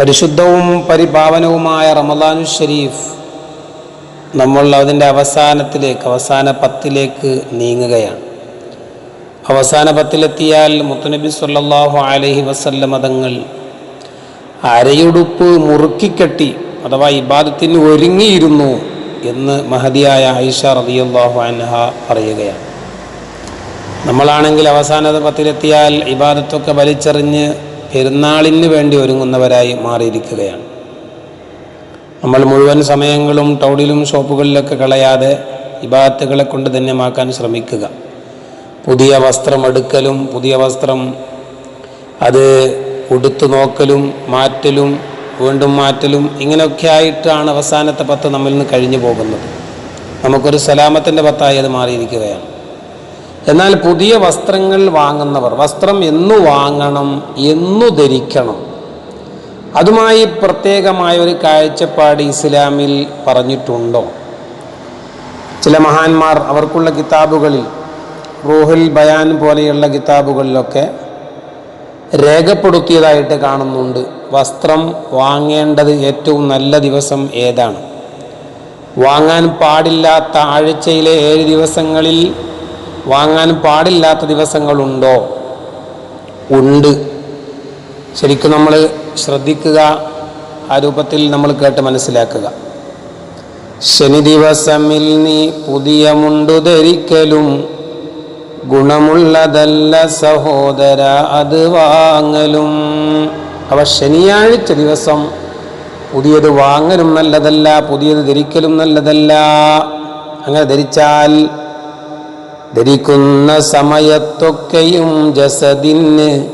പരിശുദ്ധവും പരിപാവനവുമായ റമദാനു ഷരീഫ് നമ്മൾ അതിന്റെ അവസാനത്തിലേക്ക് അവസാന പത്തിലേക്ക് നീങ്ങുകയാണ്. അവസാന പത്തിലെത്തിയാൽ മുത്തനബി സല്ലാഹു അലഹി വസല്ലം മതങ്ങൾ അരയുടുപ്പ് മുറുക്കിക്കെട്ടി അഥവാ ഇബാദത്തിന് ഒരുങ്ങിയിരുന്നു എന്ന് മഹതിയായ ഐഷ റളിയല്ലാഹു അൻഹ പറയുകയാണ്. നമ്മളാണെങ്കിൽ അവസാന പത്തിലെത്തിയാൽ ഇബാദത്തൊക്കെ വലിച്ചെറിഞ്ഞ് പെരുന്നാളിന് വേണ്ടി ഒരുങ്ങുന്നവരായി മാറിയിരിക്കുകയാണ്. നമ്മൾ മുഴുവൻ സമയങ്ങളും ടൗണിലും ഷോപ്പുകളിലൊക്കെ കളയാതെ ഇബാത്തുകളെ കൊണ്ട് ധന്യമാക്കാൻ ശ്രമിക്കുക. പുതിയ വസ്ത്രം എടുക്കലും പുതിയ വസ്ത്രം അത് ഉടുത്തു നോക്കലും മാറ്റലും വീണ്ടും മാറ്റലും ഇങ്ങനെയൊക്കെ ആയിട്ടാണ് അവസാനത്തെ പത്ത് നമ്മിൽ നിന്ന് കഴിഞ്ഞു പോകുന്നത്. നമുക്കൊരു സലാമത്തിന്റെ പത്തായി അത് മാറിയിരിക്കുകയാണ്. എന്നാൽ പുതിയ വസ്ത്രങ്ങൾ വാങ്ങുന്നവർ വസ്ത്രം എന്നു വാങ്ങണം എന്നു ധരിക്കണം. അതുമായി പ്രത്യേകമായ ഒരു കാഴ്ചപ്പാട് ഇസ്ലാമിൽ പറഞ്ഞിട്ടുണ്ടോ? ചില മഹാന്മാർ അവർക്കുള്ള കിതാബുകളിൽ റൂഹുൽ ബയാൻ പോലെയുള്ള കിതാബുകളിലൊക്കെ രേഖപ്പെടുത്തിയതായിട്ട് കാണുന്നുണ്ട്. വസ്ത്രം വാങ്ങേണ്ടത് ഏറ്റവും നല്ല ദിവസം ഏതാണ്? വാങ്ങാൻ പാടില്ലാത്ത ആഴ്ചയിലെ ഏഴ് ദിവസങ്ങളിൽ വാങ്ങാൻ പാടില്ലാത്ത ദിവസങ്ങളുണ്ടോ? ഉണ്ട്. ശരിക്കും നമ്മൾ ശ്രദ്ധിക്കുക ആ രൂപത്തിൽ നമ്മൾ കേട്ട് മനസ്സിലാക്കുക. ശനി ദിവസമിൽ നീ പുതിയ മുണ്ടു ധരിക്കലും ഗുണമുള്ളതല്ല സഹോദര അത് വാങ്ങലും. അവ ശനിയാഴ്ച ദിവസം പുതിയത് വാങ്ങലും നല്ലതല്ല പുതിയത് ധരിക്കലും നല്ലതല്ല. അങ്ങനെ ധരിച്ചാൽ ധരിക്കുന്ന സമയത്തൊക്കെയും ജസദിന്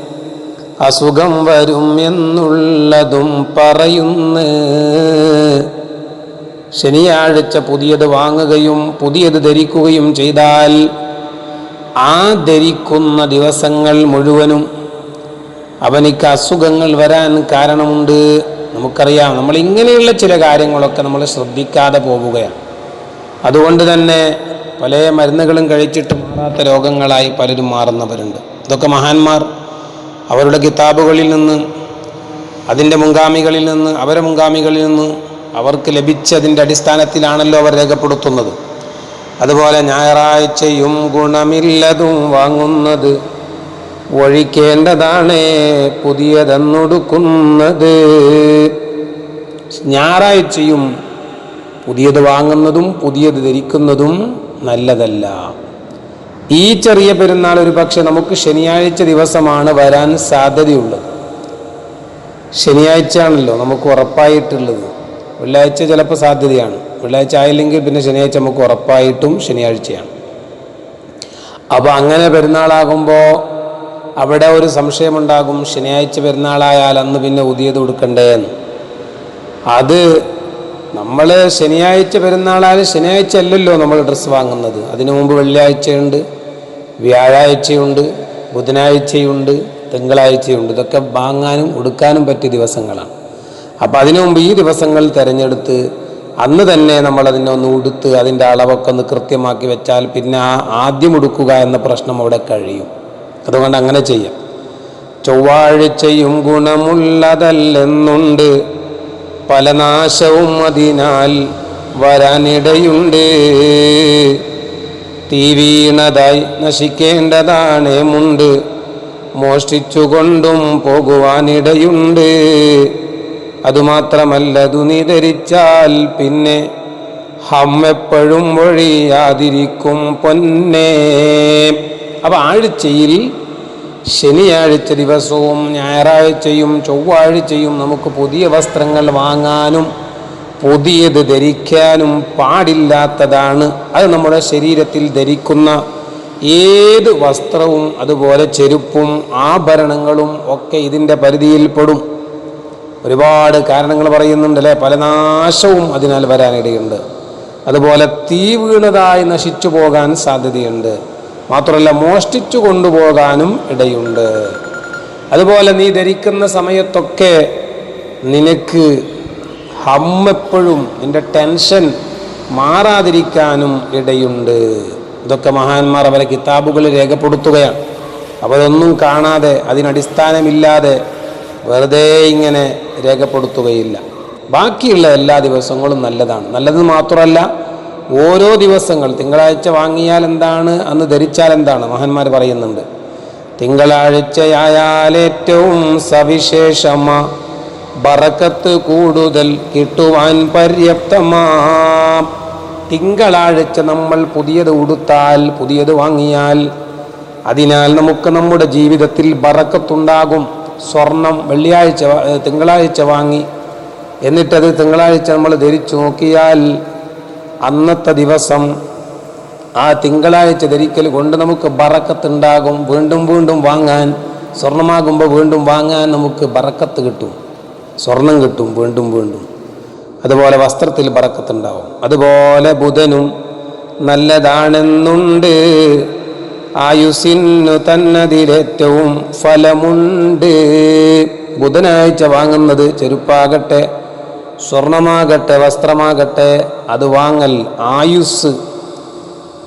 അസുഖം വരും എന്നുള്ളതും പറയുന്നു. ശനിയാഴ്ച പുതിയത് വാങ്ങുകയും പുതിയത് ധരിക്കുകയും ചെയ്താൽ ആ ധരിക്കുന്ന ദിവസങ്ങൾ മുഴുവനും അവനിക്ക് അസുഖങ്ങൾ വരാൻ കാരണമുണ്ട്. നമുക്കറിയാം. നമ്മൾ ഇങ്ങനെയുള്ള ചില കാര്യങ്ങളൊക്കെ നമ്മൾ ശ്രദ്ധിക്കാതെ പോവുകയാണ്. അതുകൊണ്ട് തന്നെ പല മരുന്നുകളും കഴിച്ചിട്ട് മാറാത്ത രോഗങ്ങളായി പലരും മാറുന്നവരുണ്ട്. ഇതൊക്കെ മഹാന്മാർ അവരുടെ കിതാബുകളിൽ നിന്ന് അതിന്റെ മുൻഗാമികളിൽ നിന്ന് അവരെ മുൻഗാമികളിൽ നിന്ന് അവർക്ക് ലഭിച്ചതിന്റെ അടിസ്ഥാനത്തിലാണല്ലോ അവർ രേഖപ്പെടുത്തുന്നത്. അതുപോലെ ഞായറാഴ്ചയും ഗുണമില്ലതും വാങ്ങുന്നത് ഒഴിക്കേണ്ടതാണേ പുതിയതെന്നൊടുക്കുന്നത്. ഞായറാഴ്ചയും പുതിയത് വാങ്ങുന്നതും പുതിയത് ധരിക്കുന്നതും നല്ലതല്ല. ഈ ചെറിയ പെരുന്നാൾ ഒരു പക്ഷെ നമുക്ക് ശനിയാഴ്ച ദിവസമാണ് വരാൻ സാധ്യതയുള്ളത്. ശനിയാഴ്ച ആണല്ലോ നമുക്ക് ഉറപ്പായിട്ടുള്ളത്. വെള്ളിയാഴ്ച ചിലപ്പോൾ സാധ്യതയാണ്. വെള്ളിയാഴ്ച ആയില്ലെങ്കിൽ പിന്നെ ശനിയാഴ്ച നമുക്ക് ഉറപ്പായിട്ടും ശനിയാഴ്ചയാണ്. അപ്പോൾ അങ്ങനെ പെരുന്നാളാകുമ്പോൾ അവിടെ ഒരു സംശയമുണ്ടാകും. ശനിയാഴ്ച പെരുന്നാളായാൽ അന്ന് പിന്നെ പുതിയത് കൊടുക്കണ്ടേ എന്ന് അത് നമ്മൾ ശനിയാഴ്ച പെരുന്നാളായാലും ശനിയാഴ്ച അല്ലല്ലോ നമ്മൾ ഡ്രസ്സ് വാങ്ങുന്നത്. അതിനു മുമ്പ് വെള്ളിയാഴ്ചയുണ്ട് വ്യാഴാഴ്ചയുണ്ട് ബുധനാഴ്ചയുണ്ട് തിങ്കളാഴ്ചയുണ്ട്. ഇതൊക്കെ വാങ്ങാനും ഉടുക്കാനും പറ്റിയ ദിവസങ്ങളാണ്. അപ്പോൾ അതിനു മുമ്പ് ഈ ദിവസങ്ങൾ തിരഞ്ഞെടുത്ത് അന്ന് തന്നെ നമ്മൾ അതിനെ ഒന്ന് ഉടുത്ത് അതിന്റെ അളവൊക്കെ ഒന്ന് കൃത്യമാക്കി വെച്ചാൽ പിന്നെ ആ ആദ്യം ഉടുക്കുക എന്ന പ്രശ്നം അവിടെ കഴിയും. അതുകൊണ്ട് അങ്ങനെ ചെയ്യാം. ചൊവ്വാഴ്ചയും ഗുണമുള്ളതല്ലെന്നുണ്ട്. പല നാശവും അതിനാൽ വരാനിടയുണ്ട്. തീ വീണതായി നശിക്കേണ്ടതാണ് മുണ്ട്. മോഷ്ടിച്ചുകൊണ്ടും പോകുവാനിടയുണ്ട്. അതുമാത്രമല്ല നീ ധരിച്ചാൽ പിന്നെ ഹമ്മെപ്പോഴും വഴിയാതിരിക്കും പൊന്നേ. അപ്പം ആഴ്ചയിൽ ശനിയാഴ്ച ദിവസവും ഞായറാഴ്ചയും ചൊവ്വാഴ്ചയും നമുക്ക് പുതിയ വസ്ത്രങ്ങൾ വാങ്ങാനും പുതിയത് ധരിക്കാനും പാടില്ലാത്തതാണ്. അത് നമ്മുടെ ശരീരത്തിൽ ധരിക്കുന്ന ഏത് വസ്ത്രവും അതുപോലെ ചെരുപ്പും ആഭരണങ്ങളും ഒക്കെ ഇതിന്റെ പരിധിയിൽപ്പെടും. ഒരുപാട് കാരണങ്ങൾ പറയുന്നുണ്ട് അല്ലേ? പല നാശവും അതിനാൽ വരാനിടയുണ്ട്. അതുപോലെ തീ വീണതായി നശിച്ചു പോകാൻ സാധ്യതയുണ്ട്. മാത്രമല്ല മോഷ്ടിച്ചു കൊണ്ടുപോകാനും ഇടയുണ്ട്. അതുപോലെ നീ ധരിക്കുന്ന സമയത്തൊക്കെ നിനക്ക് ഹമ്മെപ്പോഴും നിന്റെ ടെൻഷൻ മാറാതിരിക്കാനും ഇടയുണ്ട്. ഇതൊക്കെ മഹാന്മാർ അവരെ കിതാബുകളിൽ രേഖപ്പെടുത്തുകയാണ്. അതൊന്നും കാണാതെ അതിനടിസ്ഥാനമില്ലാതെ വെറുതെ ഇങ്ങനെ രേഖപ്പെടുത്തുകയില്ല. ബാക്കിയുള്ള എല്ലാ ദിവസങ്ങളും നല്ലതാണ്. നല്ലത് മാത്രമല്ല ഓരോ ദിവസങ്ങൾ തിങ്കളാഴ്ച വാങ്ങിയാൽ എന്താണ്? അന്ന് ധരിച്ചാൽ എന്താണ്? മഹാന്മാർ പറയുന്നുണ്ട്. തിങ്കളാഴ്ചയായാൽ ഏറ്റവും സവിശേഷമാ ബറക്കത്ത് കൂടുതൽ കിട്ടുവാൻ പര്യാപ്തമാ. തിങ്കളാഴ്ച നമ്മൾ പുതിയത് ഉടുത്താൽ പുതിയത് വാങ്ങിയാൽ അതിനാൽ നമുക്ക് നമ്മുടെ ജീവിതത്തിൽ ബറക്കത്തുണ്ടാകും. സ്വർണം വെള്ളിയാഴ്ച തിങ്കളാഴ്ച വാങ്ങി. എന്നിട്ടത് തിങ്കളാഴ്ച നമ്മൾ ധരിച്ചു നോക്കിയാൽ അന്നത്തെ ദിവസം ആ തിങ്കളാഴ്ച ധരിക്കൽ കൊണ്ട് നമുക്ക് ബറക്കത്തുണ്ടാകും. വീണ്ടും വീണ്ടും വാങ്ങാൻ സ്വർണമാകുമ്പോൾ വീണ്ടും വാങ്ങാൻ നമുക്ക് ബറക്കത്ത് കിട്ടും. സ്വർണം കിട്ടും വീണ്ടും വീണ്ടും. അതുപോലെ വസ്ത്രത്തിൽ ബറക്കത്തുണ്ടാവും. അതുപോലെ ബുധനും നല്ലതാണെന്നുണ്ട്. ആയുസിനു തന്നതിലേറ്റവും ഫലമുണ്ട്. ബുധനാഴ്ച വാങ്ങുന്നത് ചെരുപ്പാകട്ടെ സ്വർണമാകട്ടെ വസ്ത്രമാകട്ടെ അത് വാങ്ങൽ ആയുസ്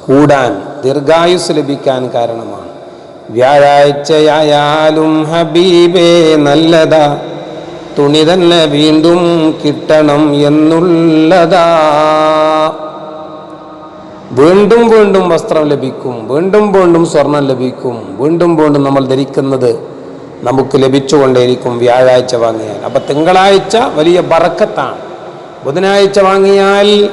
കൂടാൻ ദീർഘായുസ് ലഭിക്കാൻ കാരണമാണ്. വ്യാഴാഴ്ചയായാലും ഹബീബേ നല്ലതാ തുണി തന്നെ വീണ്ടും കിട്ടണം എന്നുള്ളതാ. വീണ്ടും വീണ്ടും വസ്ത്രം ലഭിക്കും വീണ്ടും വീണ്ടും സ്വർണം ലഭിക്കും വീണ്ടും വീണ്ടും നമ്മൾ ധരിക്കുന്നത് നമുക്ക് ലഭിച്ചുകൊണ്ടേയിരിക്കും വ്യാഴാഴ്ച വാങ്ങിയാൽ. അപ്പം തിങ്കളാഴ്ച വലിയ ബറക്കത്താണ്. ബുധനാഴ്ച വാങ്ങിയാൽ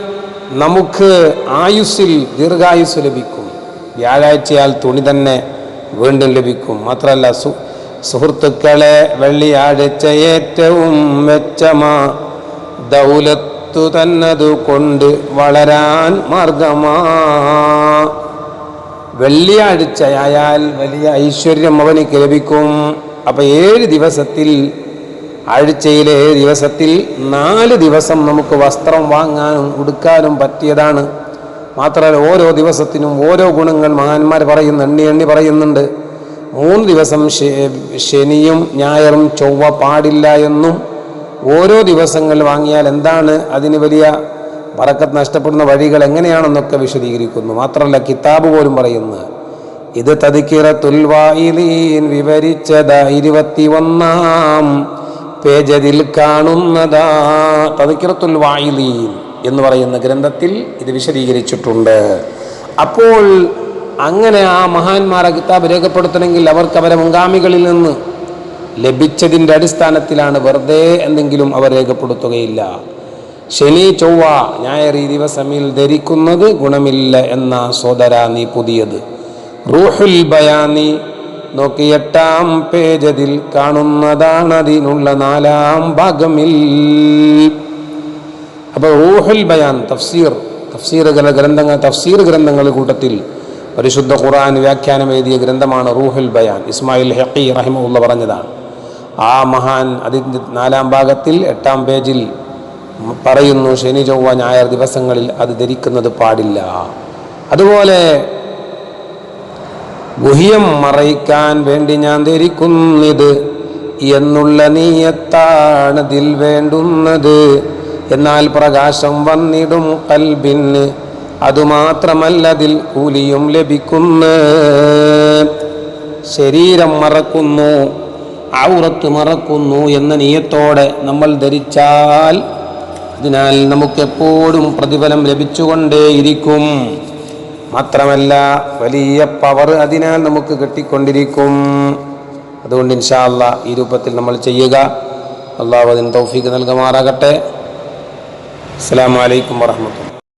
നമുക്ക് ആയുസ്സിൽ ദീർഘായുസ് ലഭിക്കും. വ്യാഴാഴ്ചയാൽ തുണി തന്നെ വീണ്ടും ലഭിക്കും. മാത്രമല്ല സു സുഹൃത്തുക്കളെ വെള്ളിയാഴ്ച ഏറ്റവും മെച്ചമാ. ദൗലത്തു തന്നതു കൊണ്ട് വളരാൻ മാർഗമാ. വെള്ളിയാഴ്ചയായാൽ വലിയ ഐശ്വര്യം അവനിക്ക് ലഭിക്കും. അപ്പൊ ഏഴ് ദിവസത്തിൽ ആഴ്ചയിലെ ഏഴ് ദിവസത്തിൽ നാല് ദിവസം നമുക്ക് വസ്ത്രം വാങ്ങാനും ഉടുക്കാനും പറ്റിയതാണ്. മാത്രമല്ല ഓരോ ദിവസത്തിനും ഓരോ ഗുണങ്ങൾ മഹാന്മാർ പറയുന്നു എണ്ണി എണ്ണി പറയുന്നുണ്ട്. മൂന്ന് ദിവസം ശനിയും ഞായറും ചൊവ്വ പാടില്ല എന്നും ഓരോ ദിവസങ്ങൾ വാങ്ങിയാൽ എന്താണ് അതിന് വലിയ പറക്കത്ത് നഷ്ടപ്പെടുന്ന വഴികൾ എങ്ങനെയാണെന്നൊക്കെ വിശദീകരിക്കുന്നു. മാത്രമല്ല കിതാബ് പോലും പറയുന്നു. ഇത് തതിക്കിറത്തുൽ വായിലീൻ വിവരിച്ചത് ഇരുപത്തി ഒന്നാം പേജതിൽ കാണുന്നതാ. തതിക്കിറത്തുൽ വായിലീൻ എന്ന് പറയുന്ന ഗ്രന്ഥത്തിൽ ഇത് വിശദീകരിച്ചിട്ടുണ്ട്. അപ്പോൾ അങ്ങനെ ആ മഹാന്മാരെ കിതാബ് രേഖപ്പെടുത്തണമെങ്കിൽ അവർക്ക് അവരെ മുൻഗാമികളിൽ നിന്ന് ലഭിച്ചതിന്റെ അടിസ്ഥാനത്തിലാണ് വെറുതെ എന്തെങ്കിലും അവർ രേഖപ്പെടുത്തുകയില്ല. ശനി ചൊവ്വ ഞായർ ഈ ദിവസമിൽ ധരിക്കുന്നത് ഗുണമില്ല എന്ന സോദര നീ പുതിയത്. റൂഹുൽ ബയാനി നോക്കി എട്ടാം പേജതിൽ കാണുന്നതാണ് അതിനുള്ള നാലാം ഭാഗമിൽ. അപ്പോൾ റൂഹുൽ ബയാൻ തഫ്സീർ തഫ്സീർ ഗ്ര- ഗ്രന്ഥങ്ങൾ തഫ്സീർ ഗ്രന്ഥങ്ങൾ കൂട്ടത്തിൽ പരിശുദ്ധ ഖുർആൻ വ്യാഖ്യാനം എഴുതിയ ഗ്രന്ഥമാണ് റൂഹുൽ ബയാൻ. ഇസ്മായിൽ ഹക്കി റഹിമുള്ള പറഞ്ഞതാണ്. ആ മഹാൻ അതിന്റെ നാലാം ഭാഗത്തിൽ എട്ടാം പേജിൽ പറയുന്നു ശനി ചൊവ്വ ഞായർ ദിവസങ്ങളിൽ അത് ധരിക്കുന്നത് പാടില്ല. അതുപോലെ ഗുഹ്യം മറയ്ക്കാൻ വേണ്ടി ഞാൻ ധരിക്കുന്നിത് എന്നുള്ള നീയത്താണതിൽ വേണ്ടുന്നത്. എന്നാൽ പ്രകാശം വന്നിടും കൽബിന് അതുമാത്രമല്ലതിൽ കൂലിയും ലഭിക്കുന്നു. ശരീരം മറക്കുന്നു ഔറത്ത് മറക്കുന്നു എന്ന നീയത്തോടെ നമ്മൾ ധരിച്ചാൽ അതിനാൽ നമുക്കെപ്പോഴും പ്രതിഫലം ലഭിച്ചുകൊണ്ടേയിരിക്കും. മാത്രമല്ല വലിയ പവർ അതിനാൽ നമുക്ക് കിട്ടിക്കൊണ്ടിരിക്കും. അതുകൊണ്ട് ഇൻഷാ അല്ലാ ഈ രൂപത്തിൽ നമ്മൾ ചെയ്യുക. അള്ളാഹു അതിന് തൗഫീക്ക് നൽകുമാറാകട്ടെ. അസ്സാം വലൈക്കും വാഹമത്തുള്ള